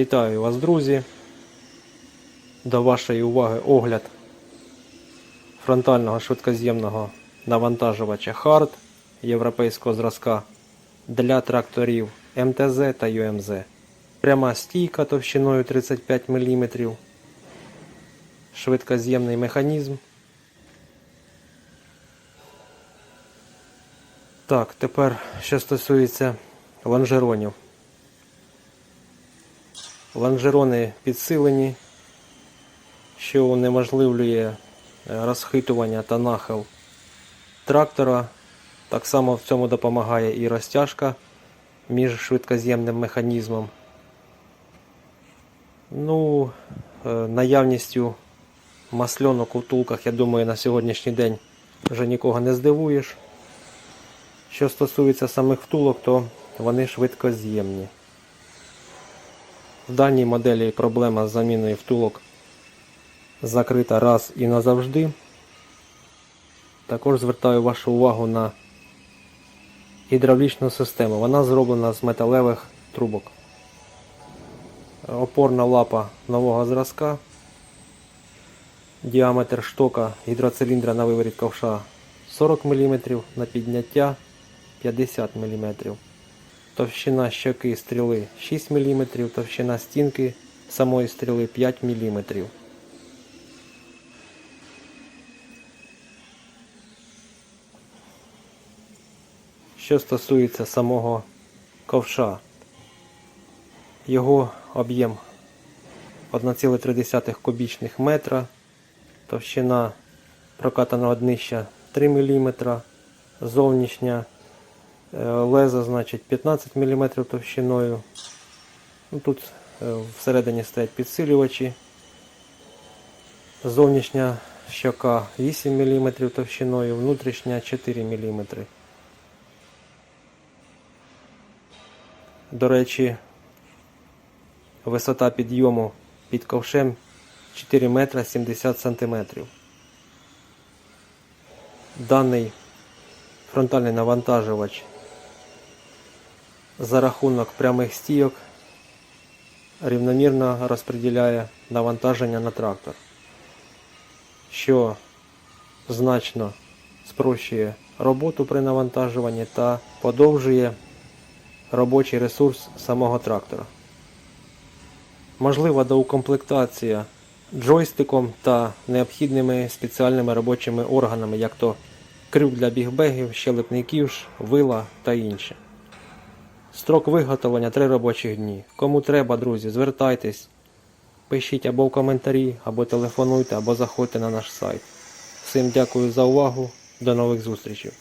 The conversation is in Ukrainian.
Вітаю вас, друзі. До вашої уваги огляд фронтального швидкоз'ємного навантажувача HARD європейського зразка для тракторів МТЗ та ЮМЗ. Пряма стійка товщиною 35 мм. Швидкоз'ємний механізм. Так, тепер що стосується лонжеронів. Лонжерони підсилені, що унеможливлює е, розхитування та нахил трактора. Так само в цьому допомагає і розтяжка між швидкоз'ємним механізмом. Ну, е, наявністю масльонок у втулках, я думаю, на сьогоднішній день вже нікого не здивуєш. Що стосується самих втулок, то вони швидкоз'ємні. В даній моделі проблема з заміною втулок закрита раз і назавжди. Також звертаю вашу увагу на гідравлічну систему. Вона зроблена з металевих трубок. Опорна лапа нового зразка. Діаметр штока гідроциліндра на виворіт ковша 40 мм, на підняття 50 мм. Товщина щоки стріли 6 мм, товщина стінки самої стріли 5 мм. Що стосується самого ковша, його об'єм 1,3 кубічних метра, товщина прокатаного днища 3 мм, зовнішня Лезо, значить, 15 мм товщиною. Ну, Тут е, всередині стоять підсилювачі. Зовнішня щока 8 мм товщиною, внутрішня 4 мм. До речі, висота підйому під ковшем 4 метра 70 сантиметрів. Даний фронтальний навантажувач за рахунок прямих стійок рівномірно розподіляє навантаження на трактор, що значно спрощує роботу при навантажуванні та подовжує робочий ресурс самого трактора. Можлива доукомплектація джойстиком та необхідними спеціальними робочими органами, як то крюк для бігбегів, щелепний ківш, вила та інше. Строк виготовлення 3 робочі дні. Кому треба, друзі, звертайтесь, пишіть або в коментарі, або телефонуйте, або заходьте на наш сайт. Всім дякую за увагу. До нових зустрічей.